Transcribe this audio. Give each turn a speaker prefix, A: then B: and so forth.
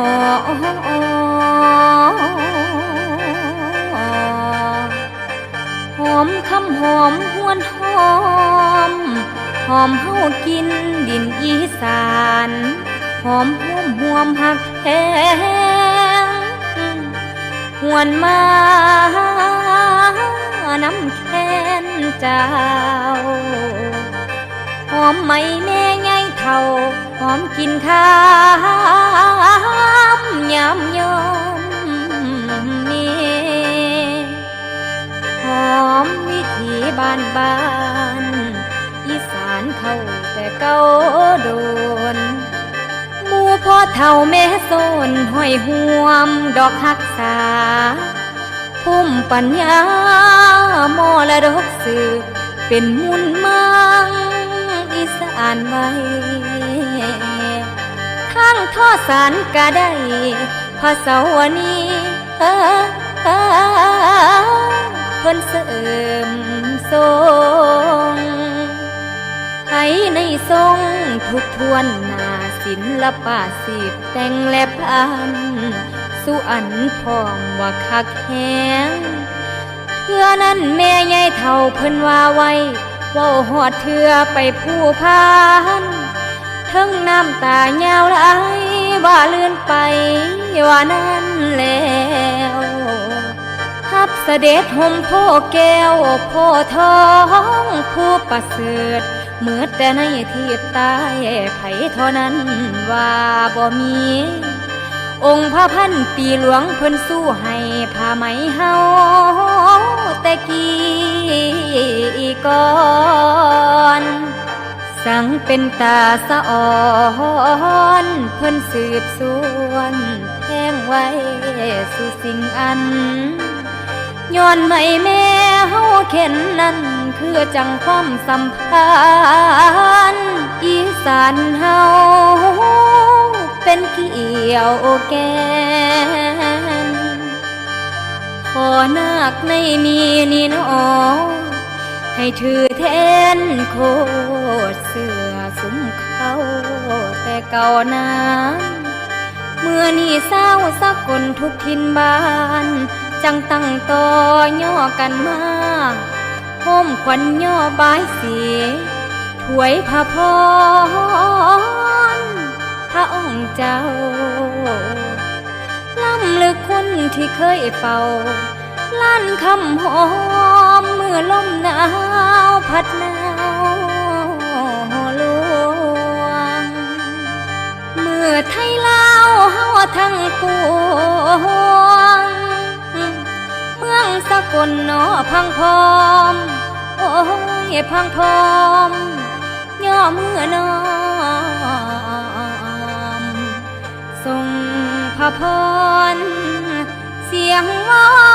A: หอมคำหอมหวนหอม หอมเฮากินดินอีสาน หอมห่วมห่วมหักแพงหวนมาน้ำแค้นเจ้า หอมไหมแม่ไงเท่า หอมกินข้าวานบ้านอีสานเข้าแต่เก้าโดนหมูพ่อเท่าแม่โซนห้อยห่วมดอกหักษาพุ่มปัญญามรดกสืบเป็นมุนมังอีสานไว้ทางท่อสารก็ได้ภาษาวนี ทุกทวนนาศิลปะสิบแต่งและพันสุอันพอมว่าคักแหงเพื่อนั้นแม่ใหญ่เท่าเพิ่นว่าไว้เว่าหอดเถือไปผู้พานทั้งน้ำตายาวไหลว่าเลื่อนไปว่านั้นแล้วฮับเสด็จห่มโพแก้วโพทองผู้ประเสริฐ เมื่อแต่ในทีบตายไผเท่านั้นว่าบ่มี องค์พระพันปีหลวงเพิ่นสู้ให้ผ้าไหมเฮาแต่กี้ก่อนสังเป็นตาสะอ่อนเพิ่นสืบสวนแทงไว้สู่สิ่งอันย้อนไม่แม่เฮาเข็นนั้น คือจังความสัมพันธ์อีสานเฮาเป็นเกี่ยวแกนขอนาคในนี้นี่นอให้ถือแทนโคตรเสือสุมเขาแต่เก่านั้นเมื่อนี่เศร้าสักคนทุกทินบ้าน จังตั้งต่อย่อกันมา ห่มขวัญย่อบายสียถวยพระพรพระองค์เจ้าล้ำลึกคุณที่เคยเป่าลั่นคำหอมเมื่อลมหนาว กลนอพังพอม โอ้ยพังพอม ย่อมือนอมส่งพระพรเสียงวอน